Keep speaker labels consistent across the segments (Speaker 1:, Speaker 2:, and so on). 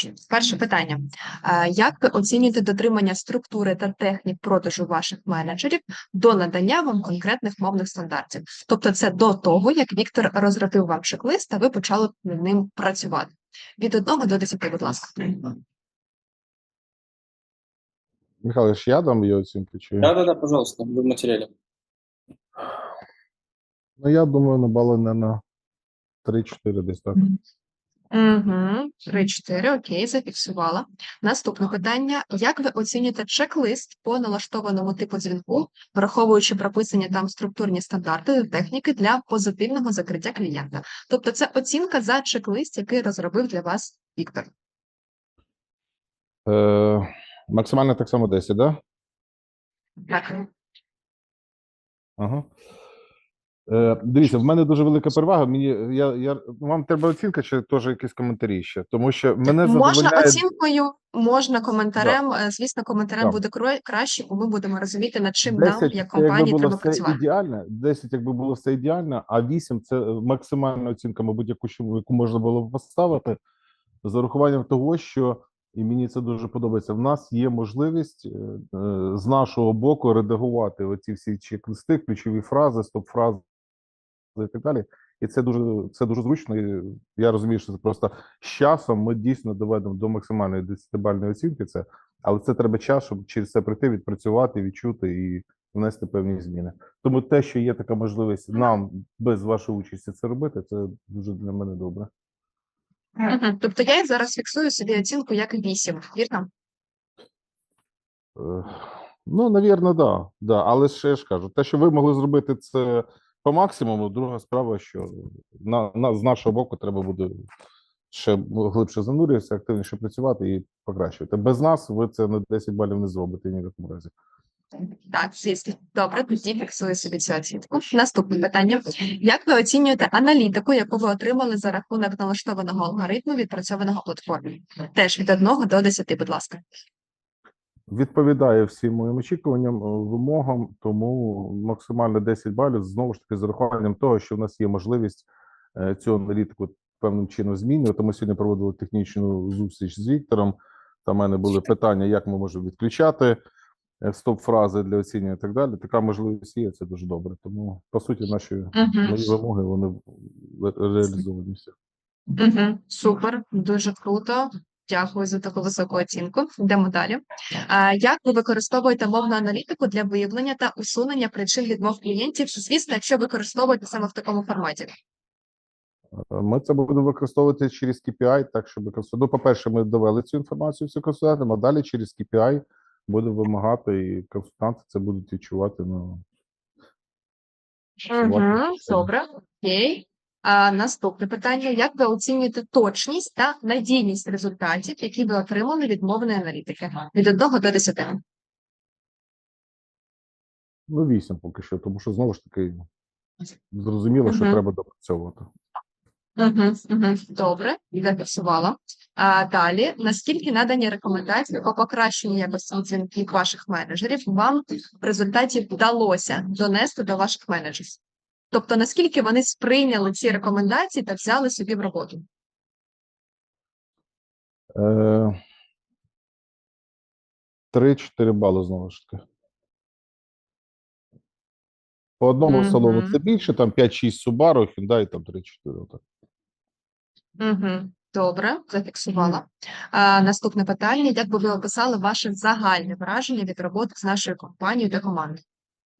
Speaker 1: Отже, перше питання: Е, як ви оцінюєте дотримання структури та технік продажу ваших менеджерів до надання вам конкретних мовних стандартів? Тобто, це до того, як Віктор розробив вам чек-лист, та ви почали над ним працювати. Від 1 до 10, будь ласка.
Speaker 2: Михайло, ж я дам її оцінку чи?
Speaker 3: Да, да, да, пожалуйста, вы в материале.
Speaker 2: Ну, я думаю, на бали не на 3-4 десь так.
Speaker 1: Угу, 3-4, окей, зафіксувала. Наступне питання: як ви оцінюєте чек-лист по налаштованому типу дзвінку, враховуючи прописані там структурні стандарти та техніки для позитивного закриття клієнта? Тобто, це оцінка за чек-лист, який розробив для вас Віктор.
Speaker 2: Е, максимально так само 10, да?
Speaker 1: Так.
Speaker 2: Ага. Е, дивіться, в мене дуже велика перевага. Мені я, я вам треба оцінка чи теж якісь коментарі ще, тому що мене
Speaker 1: можна
Speaker 2: задовольняє
Speaker 1: оцінкою, можна коментарем. Е, Звісно, коментарем
Speaker 2: Так.
Speaker 1: буде краще, бо ми будемо розуміти, над чим нам, як компанії,
Speaker 2: було
Speaker 1: треба
Speaker 2: все
Speaker 1: працювати.
Speaker 2: ідеально, 10 якби було все ідеально, а 8 це е, максимальна оцінка, мабуть, яку, яку можна було б поставити, з урахуванням того, що і мені це дуже подобається. В нас є можливість з нашого боку редагувати оці всі чек-листи, ключові фрази, стоп-фрази і так далі. І це дуже це дуже зручно. І я розумію, що це просто з часом ми дійсно доведемо до максимальної десятибальної оцінки. Це, але це треба час, щоб через це прийти, відпрацювати, відчути і внести певні зміни. Тому те, що є така можливість нам без вашої участі це робити, це дуже для мене добре.
Speaker 1: Мгм. Тобто я зараз фіксую собі оцінку як 8, вірно?
Speaker 2: Е, Ну, навірно, да, да. Але ще ж кажу, те, що ви могли зробити це по максимуму, друга справа, що на, на, з нашого боку треба буде ще глибше занурюватися, активніше працювати і покращувати. Без нас ви це на 10 балів не зробите ні в якому разі.
Speaker 1: Так, звісно. Добре, тоді фіксую собі цю оцінку. Наступне питання: як ви оцінюєте аналітику, яку ви отримали за рахунок налаштованого алгоритму відпрацьованого платформі? Теж від 1 до 10, будь ласка.
Speaker 2: Відповідає всім моїм очікуванням, е, вимогам, тому максимально 10 балів знову ж таки з урахуванням того, що в нас є можливість е, цю аналітику певним чином змінювати. Ми сьогодні проводили технічну зустріч з Віктором. Там в мене були питання, як ми можемо відключати е, стоп-фрази для оцінювання і так далі. Така можливість є, це дуже добре. Тому, по суті, наші мої вимоги вони ре- реалізовані всі.
Speaker 1: Угу. Супер, дуже круто. Дякую за таку високу оцінку. Йдемо далі. Як ви використовуєте мовну аналітику для виявлення та усунення причин відмов клієнтів? Звісно, якщо використовуєте саме в такому форматі.
Speaker 2: Е, Ми це будемо використовувати через KPI, так щоб Ну, по-перше, ми довели цю інформацію всю консультантам, а далі через KPI будемо вимагати, і консультанти це будуть відчувати. Ну,
Speaker 1: Угу. Добре, окей. А, наступне питання: як ви оцінюєте точність та надійність результатів, які ви отримали від мовної аналітики? Від 1 до 10.
Speaker 2: ну, 8 поки що, тому що знову ж таки зрозуміло, що треба допрацьовувати.
Speaker 1: Угу, угу. Добре, зафіксувала. А далі, наскільки надані рекомендації по покращенню якості дзвінків ваших менеджерів вам в результаті вдалося донести до ваших менеджерів? Тобто, наскільки вони сприйняли ці рекомендації та взяли собі в роботу?
Speaker 2: Е, 3-4 бали знову ж таки. По одному
Speaker 1: Мгм.
Speaker 2: салону це більше, там 5-6 Subaru, Hyundai, там 3-4. отак.
Speaker 1: Угу. Добре, зафіксувала. А, наступне питання: як би ви описали ваше загальне враження від роботи з нашою компанією та командою?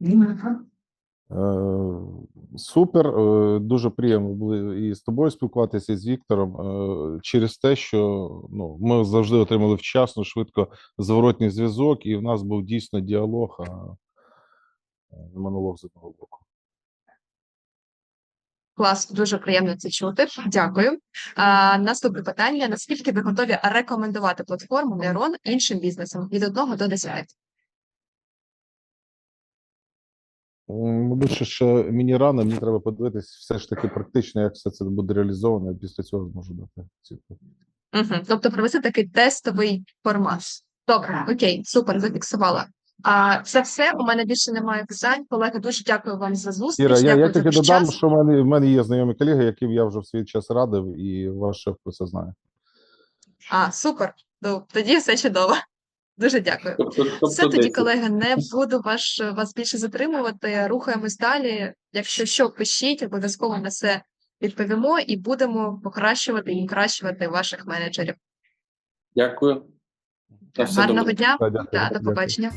Speaker 2: Е, Супер, е, дуже приємно було і з тобою спілкуватися, і з Віктором е, через те, що ну, ми завжди отримали вчасно, швидко зворотній зв'язок, і в нас був дійсно діалог, а монолог з одного боку.
Speaker 1: Клас, дуже приємно це чути. Дякую. А, наступне питання: наскільки ви готові рекомендувати платформу Neuron іншим бізнесам від 1 до 10?
Speaker 2: Мабуть, що ще мені рано, мені треба подивитись все ж таки практично, як все це буде реалізовано, і після цього зможу дати оцінку.
Speaker 1: Угу. Тобто провести такий тестовий формат. Добре, окей, супер, зафіксувала. А це все. У мене більше немає питань. Колеги, дуже дякую вам за зустріч.
Speaker 2: Іра, я, я тільки додам,
Speaker 1: час.
Speaker 2: що в мене, в мене є знайомі колеги, яким я вже в свій час радив, і ваш шеф про це знає.
Speaker 1: А, супер. Ну, тоді все чудово. Дуже дякую.
Speaker 3: Тобто,
Speaker 1: Все
Speaker 3: тобто
Speaker 1: тоді,
Speaker 3: 10.
Speaker 1: колеги, не буду ваш, вас більше затримувати. Рухаємось далі. Якщо що, пишіть, обов'язково на все відповімо і будемо покращувати і покращувати ваших менеджерів.
Speaker 3: Дякую.
Speaker 1: Гарного дня
Speaker 2: дякую,
Speaker 1: та до
Speaker 2: дякую.
Speaker 1: побачення.